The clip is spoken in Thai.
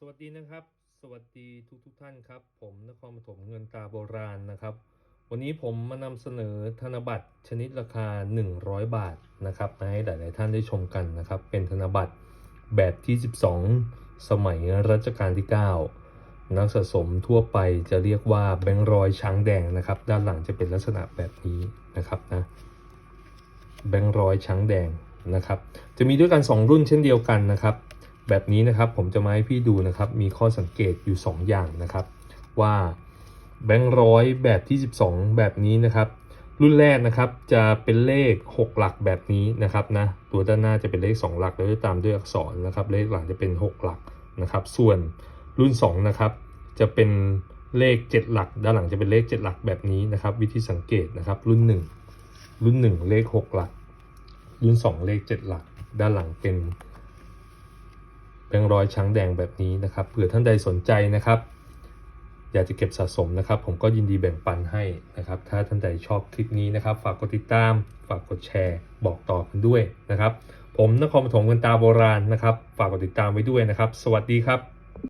สวัสดีนะครับ สวัสดีทุกทุกท่านครับ ผมนครปฐมเงินตาโบราณนะครับ วันนี้ผมมานำเสนอธนบัตรชนิดราคา 100 บาทนะครับมาให้หลาย ๆ ท่านได้ชมกันนะครับ เป็นธนบัตรแบบที่ 12 สมัยรัชกาลที่ 9 นักสะสมทั่วไปจะเรียกว่าแบงค์รอยช้างแดงนะครับ ด้านหลังจะเป็นลักษณะแบบนี้นะครับนะแบงค์รอยช้างแดงนะครับ จะมีด้วยกัน 2 รุ่นเช่นเดียวกันนะครับ แบบนี้นะครับผมจะมาให้พี่ดูนะครับ มีข้อสังเกตอยู่ 2 อย่างนะครับ ว่าแบงค์ร้อยแบบที่ 12 แบบนี้นะครับ รุ่นแรกนะครับจะเป็นเลข 6 หลักแบบนี้นะครับนะตัวด้านหน้าจะเป็นเลข 2 หลักแล้วตามด้วยอักษรนะครับ เลขหลังจะเป็น 6 หลักนะครับ ส่วนรุ่น2นะครับจะเป็นเลข 7 หลัก ด้านหลังจะเป็นเลข 7 หลักแบบนี้นะครับ วิธีสังเกตนะครับรุ่น 1 รุ่น 1 เลข 6 หลัก รุ่น 2 เลข 7 หลัก ด้านหลังเป็น แบงค์ร้อยช้างแดงแบบนี้นะครับเผื่อท่านใดสนใจนะครับ อยากจะเก็บสะสมนะครับ ผมก็ยินดีแบ่งปันให้นะครับ ถ้าท่านใดชอบคลิปนี้นะครับ ฝากกดติดตาม ฝากกดแชร์บอกต่อกันด้วยนะครับ ผมนครปฐมกันตาโบราณนะครับ ฝากกดติดตามไว้ด้วยนะครับ สวัสดีครับ